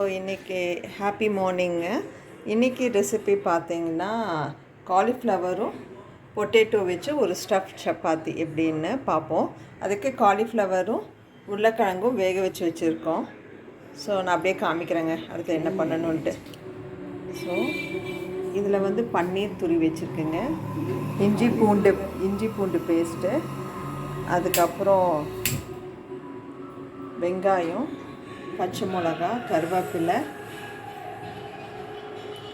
So இன்றைக்கி happy morning இன்றைக்கி recipe பார்த்தீங்கன்னா காலிஃப்ளவரும் பொட்டேட்டோ வச்சு ஒரு ஸ்டஃப் சப்பாத்தி எப்படின்னு பார்ப்போம். அதுக்கு காலிஃப்ளவரும் உருளைக்கிழங்கும் வேக வச்சு வச்சுருக்கோம். ஸோ நான் அப்படியே காமிக்கிறேங்க. அடுத்து என்ன பண்ணணுன்ட்டு ஸோ இதில் வந்து பன்னீர் துரி வச்சுருக்குங்க. இஞ்சி பூண்டு இஞ்சி பூண்டு பேஸ்ட்டு அதுக்கப்புறம் வெங்காயம். பச்சை மிளகா கருவேப்பிலை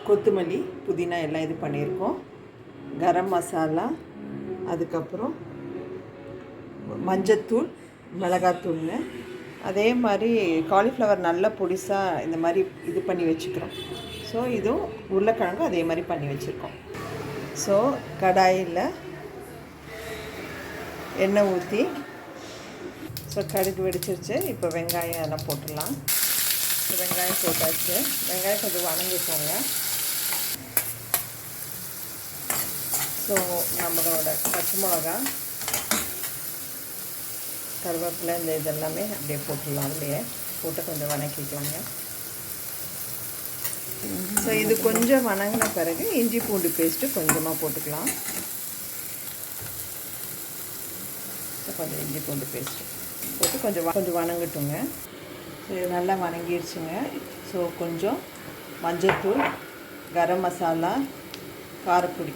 கொத்தமல்லி புதினா எல்லாம் இது பண்ணியிருக்கோம். கரம் மசாலா அதுக்கப்புறம் மஞ்சத்தூள் மிளகாத்தூள். அதே மாதிரி காலிஃப்ளவர் நல்லா பொடிசாக இந்த மாதிரி இது பண்ணி வச்சுக்கிறோம். ஸோ இதுவும் உருளைக்கிழங்கு அதே மாதிரி பண்ணி வச்சுருக்கோம். ஸோ கடாயில் எண்ணெய் ஊற்றி ஸோ கடுகு வெடிச்சிருச்சு. இப்போ வெங்காயம் எல்லாம் போட்டுடலாம். இப்போ வெங்காயம் போட்டாச்சு. வெங்காயம் கொஞ்சம் வணங்கிக்கோங்க. ஸோ நம்மளோட பச்சை மிளகா கருவேப்பிலை இந்த இதெல்லாமே அப்படியே போட்டுடலாம். அப்படியே போட்டு கொஞ்சம் வணக்கிக்கலாங்க. ஸோ இது கொஞ்சம் வணங்கின பிறகு இஞ்சி பூண்டு பேஸ்ட்டு கொஞ்சமாக போட்டுக்கலாம். ஸோ கொஞ்சம் இஞ்சி பூண்டு பேஸ்ட்டு போட்டு கொஞ்சம் கொஞ்சம் வணங்கட்டுங்க. ஸோ இது நல்லா வணங்கிடுச்சுங்க ஸோ கொஞ்சம் மஞ்சள்தூள் கரம் மசாலா காரப்பொடி.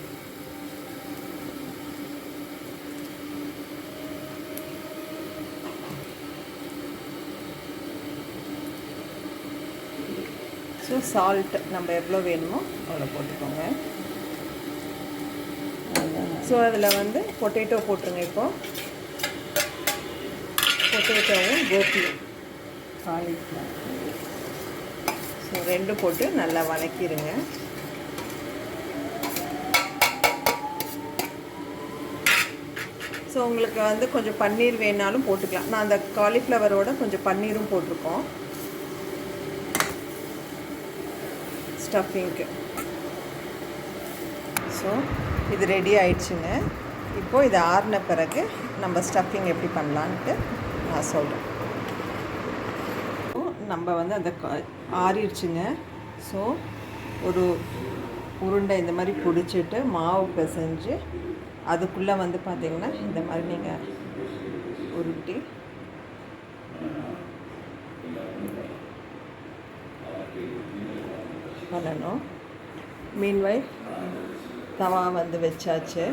ஸோ சால்ட் நம்ம எவ்வளோ வேணுமோ அவ்வளோ போட்டுக்கோங்க. ஸோ அதில் வந்து பொட்டேட்டோ போட்டுருங்க இப்போது பொட்டேட்டோவும் கோபியும் காலிஃப்ளவர் ஸோ ரெண்டும் போட்டு நல்லா வதக்கிடுங்க ஸோ உங்களுக்கு வந்து கொஞ்சம் பன்னீர் வேணாலும் போட்டுக்கலாம். நான் அந்த காலிஃப்ளவரோட கொஞ்சம் பன்னீரும் போட்டிருக்கோம். ஸ்டஃபிங்க்கு. ஸோ இது ரெடி ஆயிடுச்சுங்க. இப்போது இது ஆறின பிறகு நம்ம ஸ்டஃபிங் எப்படி பண்ணலான்ட்டு நான் சொல்கிறேன் நம்ம வந்து அந்த ஆறிடுச்சுங்க. ஸோ ஒரு உருண்டை இந்த மாதிரி பிடிச்சிட்டு மாவு பிசைஞ்சு அதுக்குள்ளே வந்து பார்த்திங்கன்னா இந்த மாதிரி நீங்கள் உருட்டி பண்ணணும். மீன்வாய் தவா வந்து வச்சாச்சு.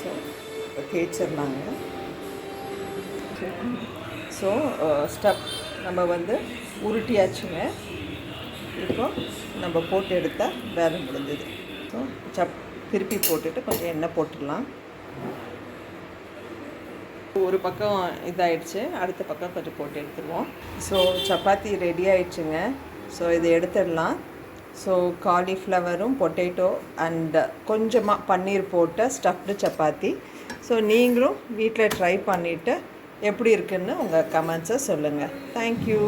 ஸோ தேய்ச்சிடலாங்க ஸோ ஸ்டப் நம்ம வந்து உருட்டியாச்சுங்க. இப்போ நம்ம போட்டு எடுத்தால் வேலை முடிஞ்சது. ஸோ சப் திருப்பி போட்டுட்டு கொஞ்சம் எண்ணெய் போட்டுடலாம். ஒரு பக்கம் இதாகிடுச்சு அடுத்த பக்கம் கொஞ்சம் போட்டு எடுத்துருவோம். ஸோ சப்பாத்தி ரெடி ஆயிடுச்சுங்க. ஸோ இதை எடுத்துடலாம். ஸோ காலிஃப்ளவரும் பொட்டேட்டோ அண்ட் கொஞ்சமாக பன்னீர் போட்ட ஸ்டஃப்டு சப்பாத்தி. ஸோ நீங்களும் வீட்டில் ட்ரை பண்ணிவிட்டு எப்படி இருக்குன்னு உங்கள் கமெண்ட்ஸை சொல்லுங்கள் தேங்க்யூ